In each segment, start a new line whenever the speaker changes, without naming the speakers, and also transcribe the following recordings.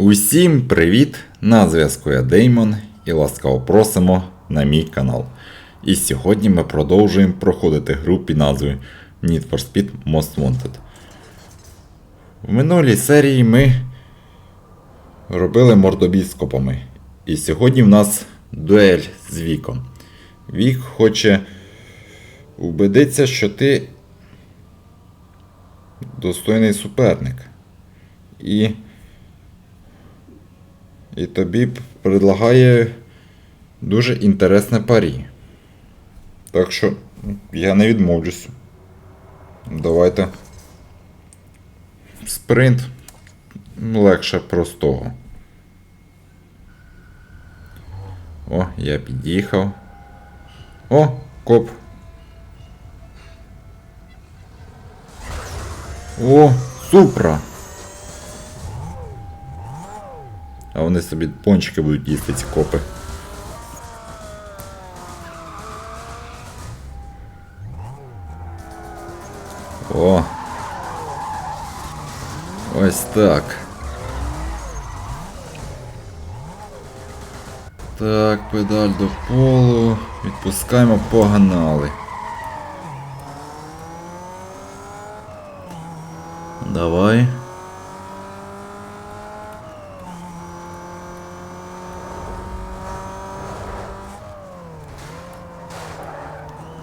Усім привіт! На зв'язку я Деймон і ласкаво просимо на мій канал. І сьогодні ми продовжуємо проходити гру під назвою Need for Speed Most Wanted. В минулій серії ми робили мордобій з копами. І сьогодні в нас дуель з Віком. Вік хоче убедитися, що ти достойний суперник. І і тобі предлагає дуже інтересне парі. Так що ну, я не відмовлюсь. Давайте. Спринт легше простого. О, я під'їхав. О, коп. О, супра! А вони собі пончики будуть їсти ці копи. О. Ось так. Так, педаль до полу. Відпускаємо, погнали. Давай.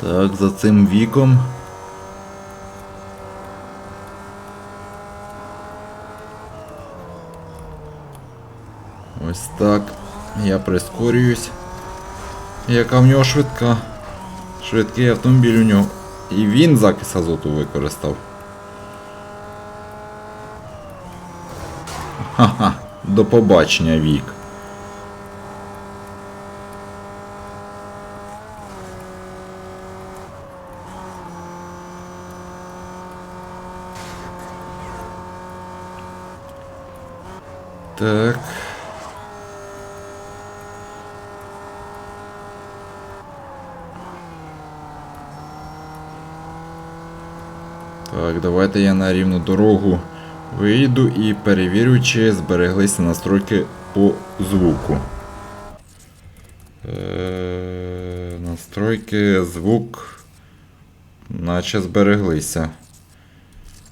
Так, за цим віком. Ось так. Я прискорююсь. Яка в нього швидка. Швидкий автомобіль у нього. І він закис азоту використав. Ха-ха, до побачення, Вік. Так. Так, давайте я на рівну дорогу вийду і перевірю, чи збереглися настройки по звуку. Е, настройки звук. Наче збереглися.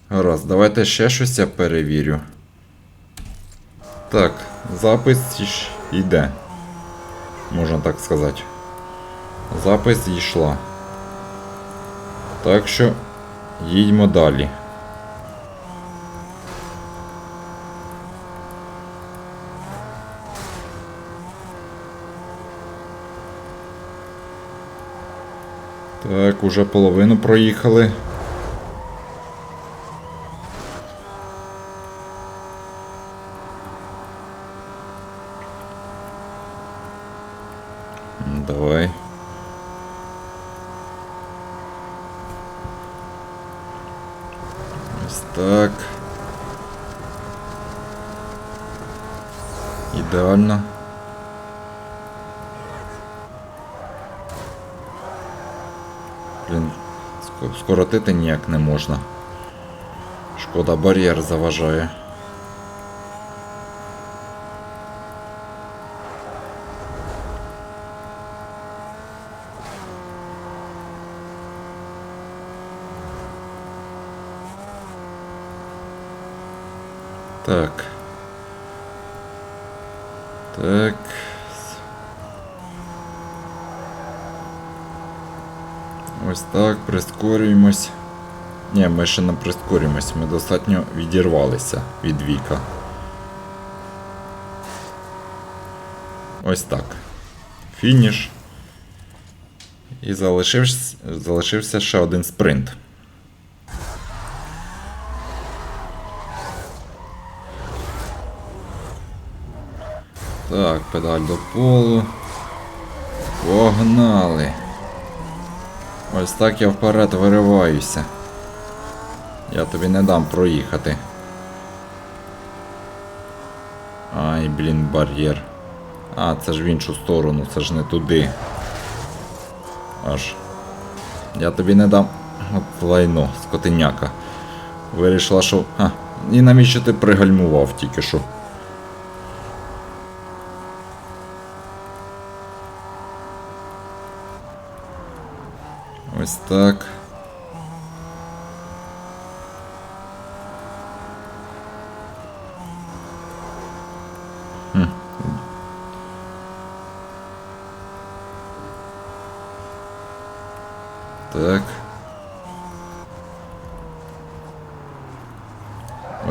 Гаразд, давайте ще щось я перевірю. Так, запис йде. Можна так сказати. Запис йшла. Так що їдьмо далі. Так, уже половину проїхали. М, Давай. Ось так. Ідеально. Блін, ско- скоротити ніяк не можна. Шкода, бар'єр заважає. Так. Так. Ось так, прискорюємось. Ні, ми ще не прискорюємось, ми достатньо відірвалися від віка. Ось так. Фініш. І залишився, залишився ще один спринт. Так, педаль до полу. Погнали. Ось так я вперед вириваюся. Я тобі не дам проїхати. Ай, блін, бар'єр. А, це ж в іншу сторону, це ж не туди. Аж. Я тобі не дам. От лайно, скотиняка. Вирішила, що. А, і навіщо ти пригальмував тільки що? Ось так. Так.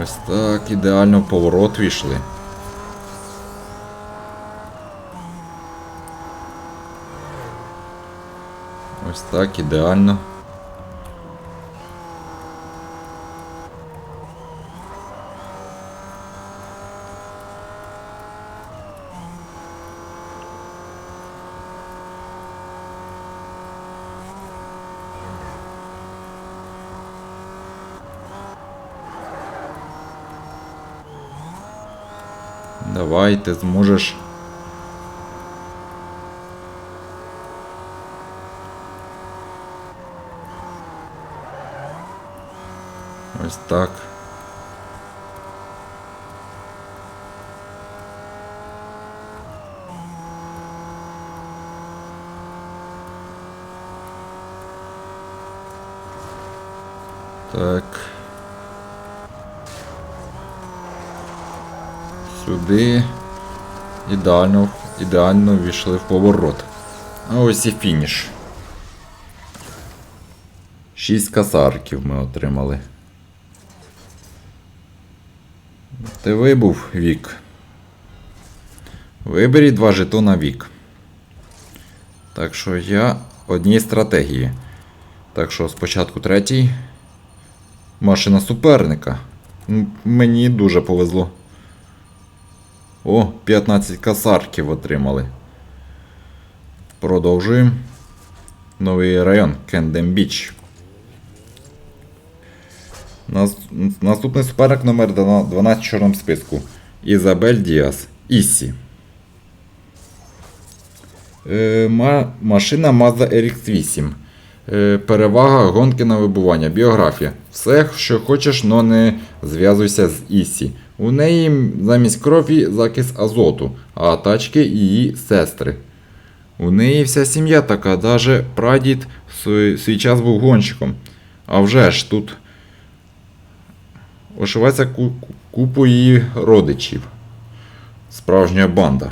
Ось так, ідеально поворот війшли. Ось так, ідеально. Давай, ти зможеш. Ось так. Так. Сюди. Ідеально, ідеально ввійшли в поворот. А ось і фініш. Шість касарків ми отримали. Ти вибув вік. Виберіть два жетона вік. Так що я одній стратегії. Так що спочатку третій. Машина суперника. Мені дуже повезло. О, 15 касарків отримали. Продовжуємо. Новий район Кендем Біч. Нас... Наступний суперник номер 12 в чорному списку. Ізабель Діас. Іссі. Е, ма... Машина Mazda RX8. Е, перевага гонки на вибування. Біографія. Все, що хочеш, но не зв'язуйся з Іссі. У неї замість крові закис азоту, а тачки її сестри. У неї вся сім'я така, даже прадід свій час був гонщиком. А вже ж тут ошивається ку- ку- купу її родичів. Справжня банда.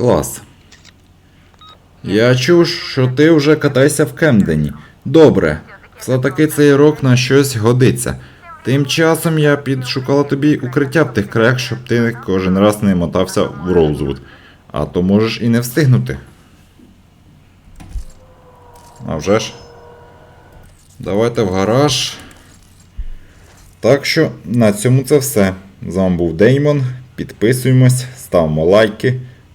Клас. Я чув, що ти вже катаєшся в Кемдені. Добре. Все-таки цей рок на щось годиться. Тим часом я підшукала тобі укриття в тих краях, щоб ти кожен раз не мотався в Роузвуд. А то можеш і не встигнути. А вже ж. Давайте в гараж. Так що на цьому це все. З вами був Деймон. Підписуємось, ставимо лайки,